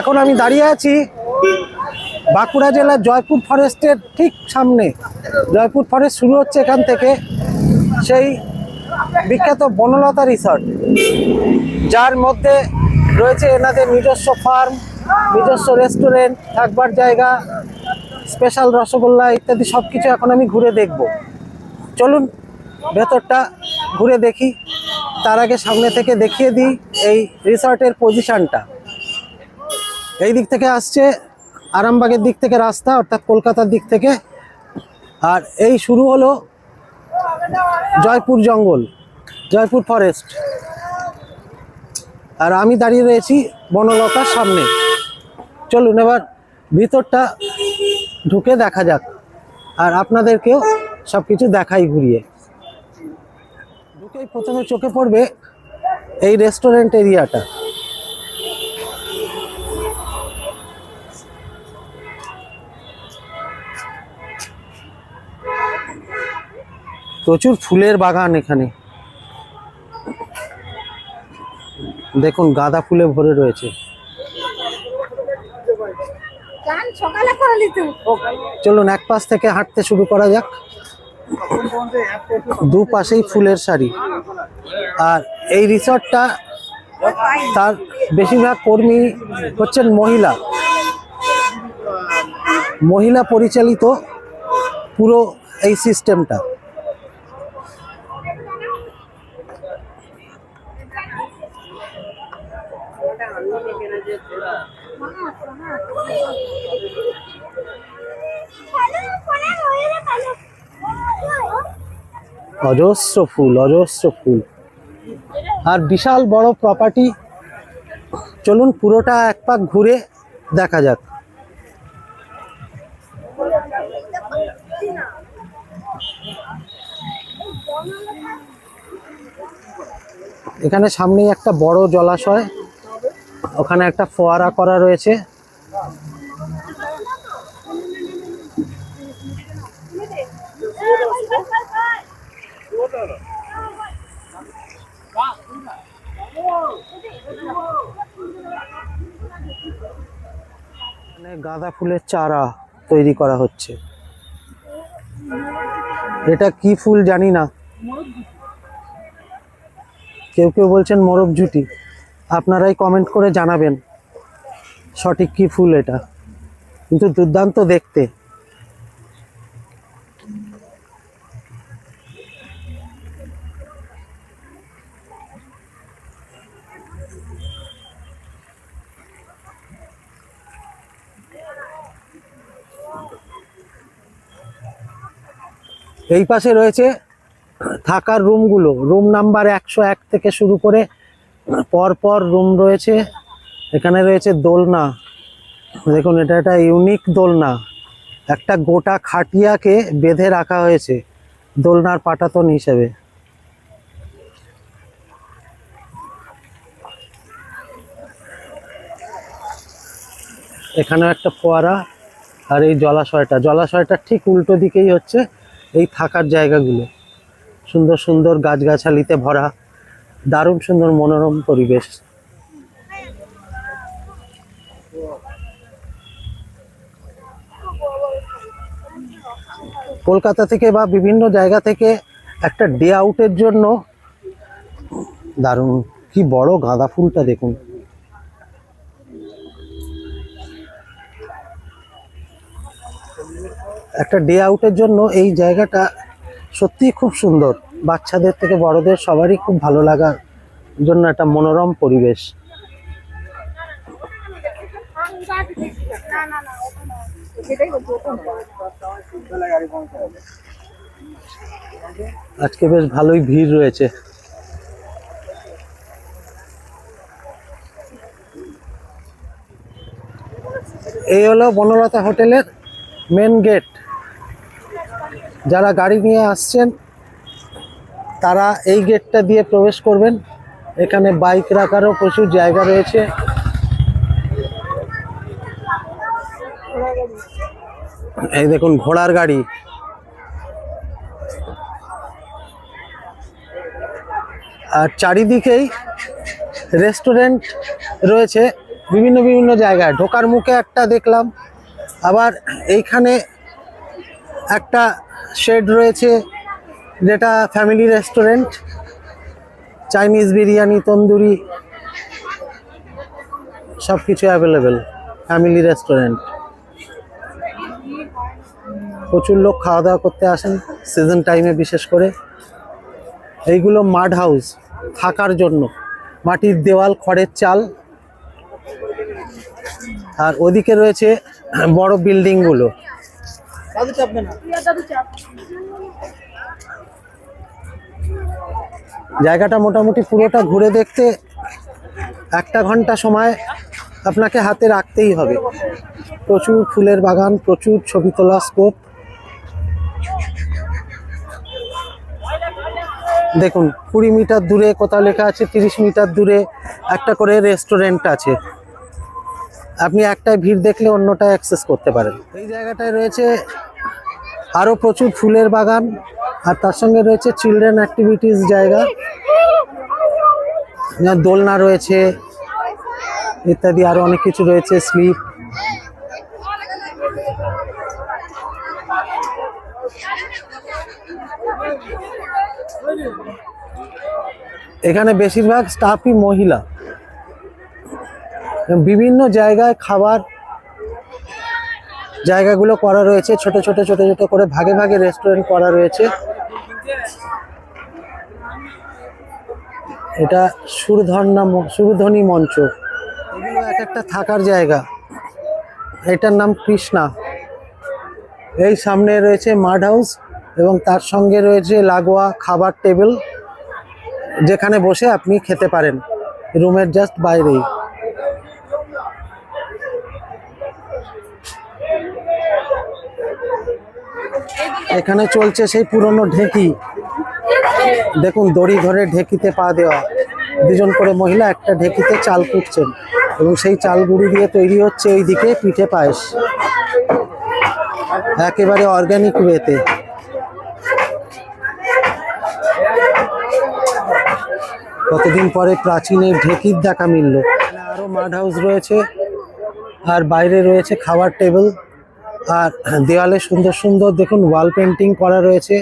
এখন আমি দাঁড়িয়ে আছি বাঁকুড়া জেলার জয়পুর ফরেস্টের ঠিক সামনে। জয়পুর ফরেস্ট শুরু হচ্ছে এখান থেকে। সেই বিখ্যাত বনলতা রিসর্ট, যার মধ্যে রয়েছে এনাদের নিজস্ব ফার্ম, নিজস্ব রেস্টুরেন্ট, থাকবার জায়গা, স্পেশাল রসগোল্লা ইত্যাদি সব কিছু এখন আমি ঘুরে দেখব। চলুন, ভেতরটা ঘুরে দেখি। তার আগে সামনে থেকে দেখিয়ে দিই এই রিসর্টের পজিশনটা এই দিক থেকে আসছে আরামবাগের দিক থেকে রাস্তা, অর্থাৎ কলকাতার দিক থেকে। আর এই শুরু হলো জয়পুর জঙ্গল, জয়পুর ফরেস্ট আর আমি দাঁড়িয়ে রয়েছি বনলতার সামনে। চলুন এবার ভিতরটা ঢুকে দেখা যাক। আর আপনাদেরকেও সব কিছু দেখাই ঘুরিয়ে। ঢুকেই প্রথমে চোখে পড়বে এই রেস্টুরেন্ট এরিয়াটা প্রচুর ফুলের বাগান এখানে। দেখুন গাঁদা ফুলে ভরে রয়েছে। চলুন এক পাশ থেকে হাঁটতে শুরু করা যাক। দুপাশেই ফুলের শাড়ি। আর এই রিসর্টটা তার বেশিরভাগ কর্মী হচ্ছেন মহিলা। মহিলা পরিচালিত পুরো এই সিস্টেমটা। অজস্র ফুল অজস্র ফুল। আর বিশাল বড় প্রপার্টি চলুন পুরোটা এক পাক ঘুরে দেখা যাক। এখানে সামনেই একটা বড় জলাশয়। ওখানে একটা ফোয়ারা করা রয়েছে। গাঁদা ফুলের চারা তৈরি করা হচ্ছে। এটা কি ফুল জানি না। কেউ কেউ বলছেন মোরগ ঝুটি আপনারাই কমেন্ট করে জানাবেন। সঠিক কি ফুল এটা? কিন্তু দুর্দান্ত দেখতে। এই পাশে রয়েছে থাকার রুমগুলো রুম নাম্বার একশো এক থেকে শুরু করে পর পর রুম রয়েছে। এখানে রয়েছে দোলনা। দেখুন, এটা একটা ইউনিক দোলনা। একটা গোটা খাটিয়াকে বেঁধে রাখা হয়েছে দোলনার পাটাতন হিসেবে। এখানেও একটা ফোয়ারা আর এই জলাশয়টা। জলাশয়টা ঠিক উল্টো দিকেই হচ্ছে এই থাকার জায়গাগুলো। সুন্দর সুন্দর গাছগাছালিতে ভরা, দারুণ সুন্দর মনোরম পরিবেশ। কলকাতা থেকে বা বিভিন্ন জায়গা থেকে একটা ডে আউটের জন্য, দারুণ, কি বড় গাঁদা ফুলটা দেখুন। একটা ডে আউটের জন্য এই জায়গাটা সত্যিই খুব সুন্দর। বাচ্চাদের থেকে বড়দের সবারই খুব ভালো লাগার জন্য একটা মনোরম পরিবেশ। আজকে বেশ ভালোই ভিড় রয়েছে। এই হলো বনলতা হোটেলের মেন গেট যারা গাড়ি নিয়ে আসছেন, তারা এই গেটটা দিয়ে প্রবেশ করবেন। এখানে বাইক রাখারও প্রচুর জায়গা রয়েছে। এই দেখুন ঘোড়ার গাড়ি। আর চারিদিকেই রেস্টুরেন্ট রয়েছে, বিভিন্ন বিভিন্ন জায়গায়। ঢোকার মুখে একটা দেখলাম, আবার এইখানে একটা শেড রয়েছে, যেটা family restaurant Chinese biryani, tandoori সব কিছু অ্যাভেলেবেল ফ্যামিলি রেস্টুরেন্ট প্রচুর লোক খাওয়া দাওয়া করতে আসেন সিজন টাইমে বিশেষ করে। এইগুলো মাড হাউস থাকার জন্য। মাটির দেওয়াল খড়ের চাল। আর ওদিকে রয়েছে বড় বিল্ডিংগুলো জায়গাটা মোটামুটি পুরোটা ঘুরে দেখতে একটা ঘণ্টা সময় আপনাকে হাতে রাখতেই হবে। প্রচুর ফুলের বাগান প্রচুর ছবি তোলা স্কোপ দেখুন, কুড়ি মিটার দূরে কোথাও লেখা আছে, তিরিশ মিটার দূরে একটা করে রেস্টুরেন্ট আছে। আপনি একটাই ভিড় দেখলে অন্যটায় অ্যাক্সেস করতে পারেন। এই জায়গাটায় রয়েছে আরও প্রচুর ফুলের বাগান, আর তার সঙ্গে রয়েছে চিলড্রেন অ্যাক্টিভিটিস জায়গা। দোলনা রয়েছে, ইত্যাদি আরও অনেক কিছু রয়েছে স্লিপ এখানে বেশিরভাগ স্টাফই মহিলা। বিভিন্ন জায়গায় খাবার জায়গাগুলো করা রয়েছে, ছোট ছোট ছোট ছোট করে ভাগে ভাগে রেস্টুরেন্ট করা রয়েছে। এটা সুরধর্ণা সুরধ্বনি মঞ্চ। এক একটা থাকার জায়গা। এটার নাম কৃষ্ণা। এই সামনে রয়েছে মাড হাউস। এবং তার সঙ্গে রয়েছে লাগোয়া খাবার টেবিল, যেখানে বসে আপনি খেতে পারেন। রুমের জাস্ট বাইরেই। এখানে চলছে সেই পুরনো ঢেঁকি। দেখুন, দড়ি ধরে ঢেঁকিতে পা দেওয়া। দুজন করে মহিলা একটা ঢেঁকিতে চাল কুটছেন এবং সেই চাল গুঁড়ি দিয়ে তৈরি হচ্ছে এইদিকে পিঠে পায়েস। একেবারে অর্গানিক ওয়েতে কতদিন পরে প্রাচীন এই ঢেকির দেখা মিলল? এখানে আরও মাড হাউস রয়েছে, আর বাইরে রয়েছে খাবার টেবিল, আর দেওয়ালে সুন্দর সুন্দর দেখুন ওয়াল পেন্টিং করা রয়েছে।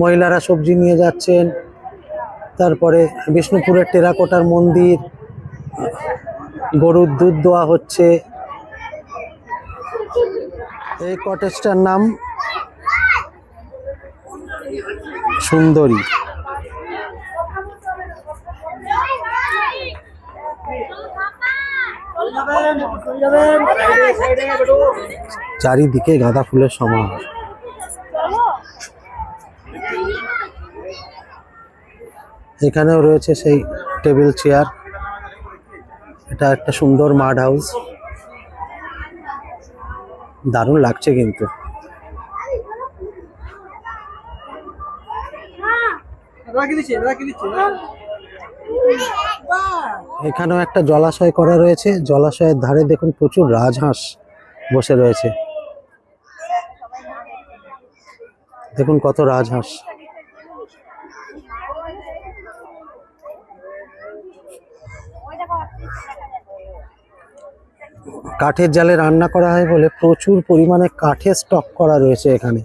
মহিলারা সবজি নিয়ে যাচ্ছেন, তারপরে বিষ্ণুপুরের টেরাকোটার মন্দির, গরুর দুধ দেওয়া হচ্ছে। এই কটেজটার নাম সুন্দরী। চারিদিকে গাঁদা ফুলের সমাহার। এখানেও রয়েছে সেই টেবিল চেয়ার। এটা একটা সুন্দর মাড হাউস। দারুণ লাগছে কিন্তু। এখানেও একটা জলাশয় করা রয়েছে। জলাশয়ের ধারে দেখুন প্রচুর রাজহাঁস বসে রয়েছে। দেখুন কত রাজহাঁস। কাঠের জালে রান্না করা হয় বলে প্রচুর পরিমাণে কাঠের স্টক করা রয়েছে এখানে।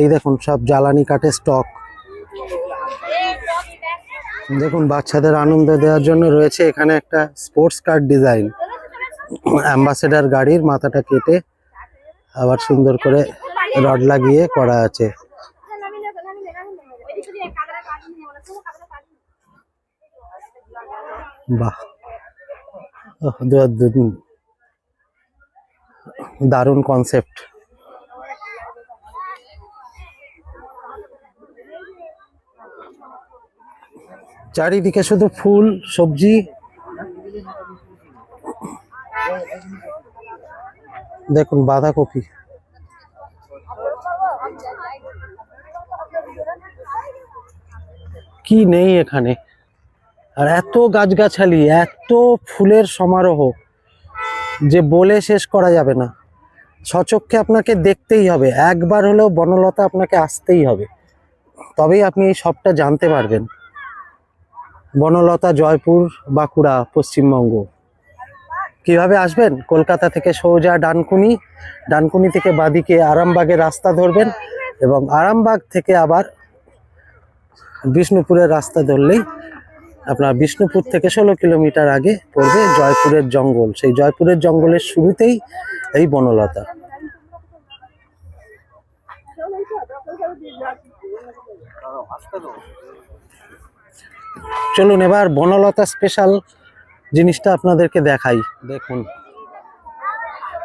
এই দেখুন সব জ্বালানি কাঠের স্টক দেখুন, বাচ্চাদের আনন্দ দেওয়ার জন্য রয়েছে এখানে একটা স্পোর্টস কার ডিজাইন অ্যাম্বাসেডার গাড়ির মাথাটা কেটে আবার সুন্দর করে রড লাগিয়ে করা আছে। বাহ দারুণ কনসেপ্ট চারিদিকে শুধু ফুল, সবজি। দেখুন, বাঁধাকপি। কি নেই এখানে? আর এত গাছগাছালি, এত ফুলের সমারোহ, যে বলে শেষ করা যাবে না। সচক্ষে আপনাকে দেখতেই হবে। একবার হলেও বনলতা আপনাকে আসতেই হবে। তবেই আপনি এই সবটা জানতে পারবেন। বনলতা জয়পুর, বাঁকুড়া, পশ্চিমবঙ্গ। কীভাবে আসবেন? কলকাতা থেকে সোজা ডানকুনি ডানকুনি থেকে বাদিকে আরামবাগের রাস্তা ধরবেন এবং আরামবাগ থেকে আবার বিষ্ণুপুরের রাস্তা ধরলেই আপনার বিষ্ণুপুর থেকে ষোলো কিলোমিটার আগে পড়বে জয়পুরের জঙ্গল। সেই জয়পুরের জঙ্গলের শুরুতেই এই বনলতা। চলুন এবার বনলতা স্পেশাল জিনিসটা আপনাদেরকে দেখাই। দেখুন।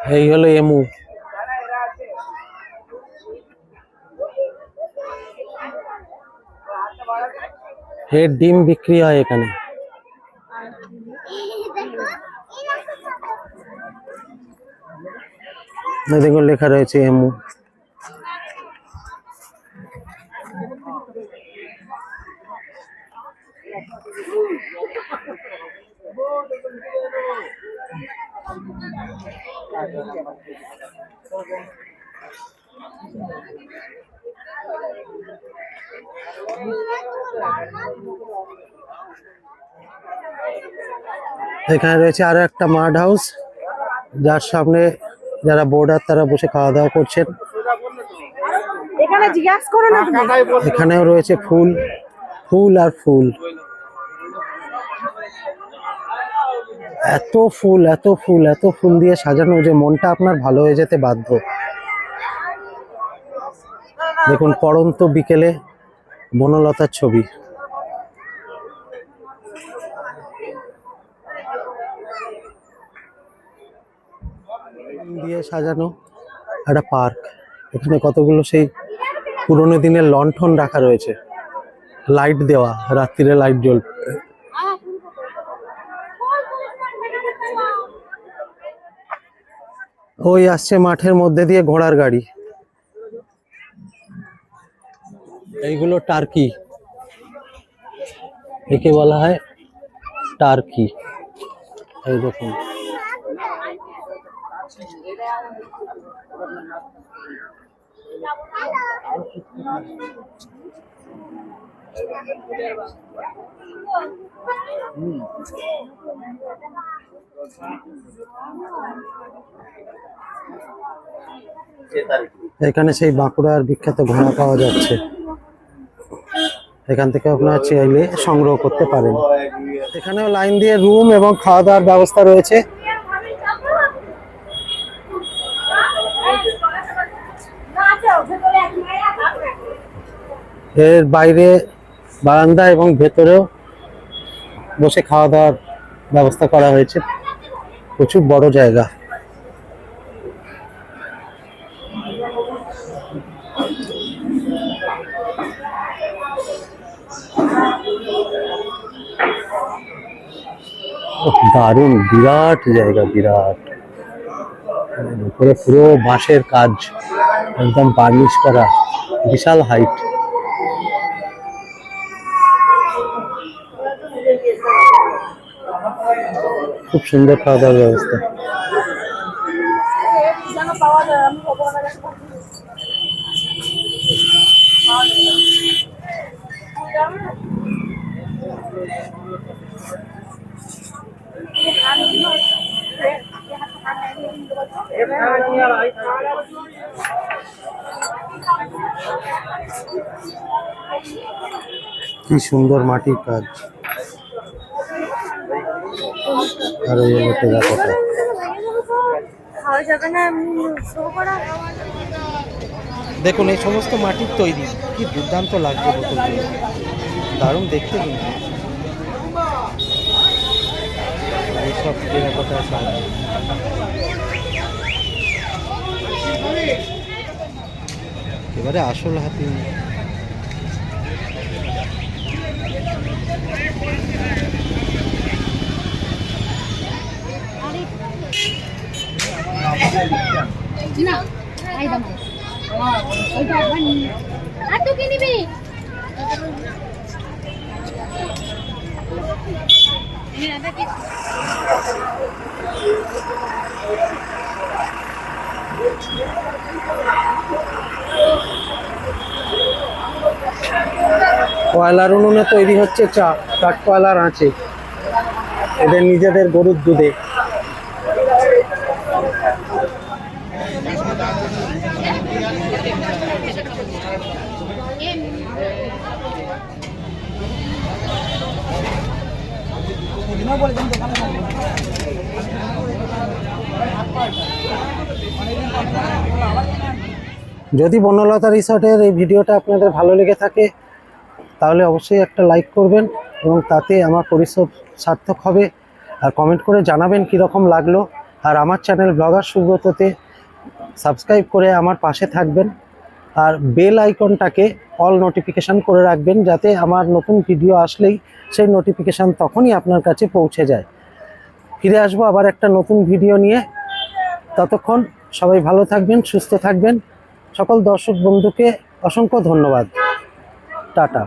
এই হলো এমু। হেড ডিম বিক্রি হয় এখানে। দেখুন, লেখা রয়েছে এমু। এখানে রয়েছে আরও একটা মাড হাউস। যার সামনে যারা বোর্ডার তারা বসে খাওয়া দাওয়া করছেন এখানেও রয়েছে ফুল ফুল আর ফুল। এত ফুল এত ফুল এত ফুল দিয়ে সাজানো যে মনটা আপনার ভালো হয়ে যেতে বাধ্য। দেখুন, পড়ন্ত বিকেলে বনলতার ছবি। দিয়ে সাজানো একটা পার্ক। এখানে কতগুলো সেই পুরোনো দিনের লণ্ঠন রাখা রয়েছে। লাইট দেওয়া, রাত্রিরে লাইট জ্বলবে। ওই আসছে মাঠের মধ্যে দিয়ে ঘোড়ার গাড়ি। এইগুলো টার্কি। একে বলা হয় টার্কি। এই দেখুন। এখানে সেই বাঁকুড়ার বিখ্যাত ঘোড়া পাওয়া যাচ্ছে। এখান থেকে আপনারা চাইলে সংগ্রহ করতে পারেন। এখানেও লাইন দিয়ে রুম এবং খাওয়া দাওয়ার ব্যবস্থা রয়েছে। এর বাইরে বারান্দা এবং ভেতরেও বসে খাওয়া দাওয়ার ব্যবস্থা করা হয়েছে। প্রচুর বড় জায়গা। ওহ, দারুণ বিরাট জায়গা বিরাট। উপরে পুরো বাঁশের কাজ একদম বার্নিশ করা বিশাল হাইট হাতে ধান লাগিয়ে দিতে বলছো? কি সুন্দর মাটির কাজ আর ওই হলো টেরাকোটা দেখুন, এই সমস্ত মাটির তৈরি কি দুর্দান্ত লাগছে বোতলগুলো দারুণ দেখতে এবারে আসল হাতি কয়লার উনুনে তৈরি হচ্ছে চা কাঠ কয়লার আঁচে। এদের নিজেদের গরুর দুধে। যদি বনলতা রিসর্টের এই ভিডিওটা আপনাদের ভালো লেগে থাকে, তাহলে অবশ্যই একটা লাইক করবেন এবং তাতে আমার পরিশ্রম সার্থক হবে। আর কমেন্ট করে জানাবেন কীরকম লাগল। আর আমার চ্যানেল ব্লগার সুব্রততে সাবস্ক্রাইব করে আমার পাশে থাকবেন। আর বেল আইকনটাকে অল নোটিফিকেশান করে রাখবেন যাতে আমার নতুন ভিডিও আসলেই সেই নোটিফিকেশান তখনই আপনার কাছে পৌঁছে যায়। ফিরে আসব আবার একটা নতুন ভিডিও নিয়ে। ততক্ষণ সবাই ভালো থাকবেন, সুস্থ থাকবেন। সকল দর্শক বন্ধুকে অসংখ্য ধন্যবাদ। টাটা।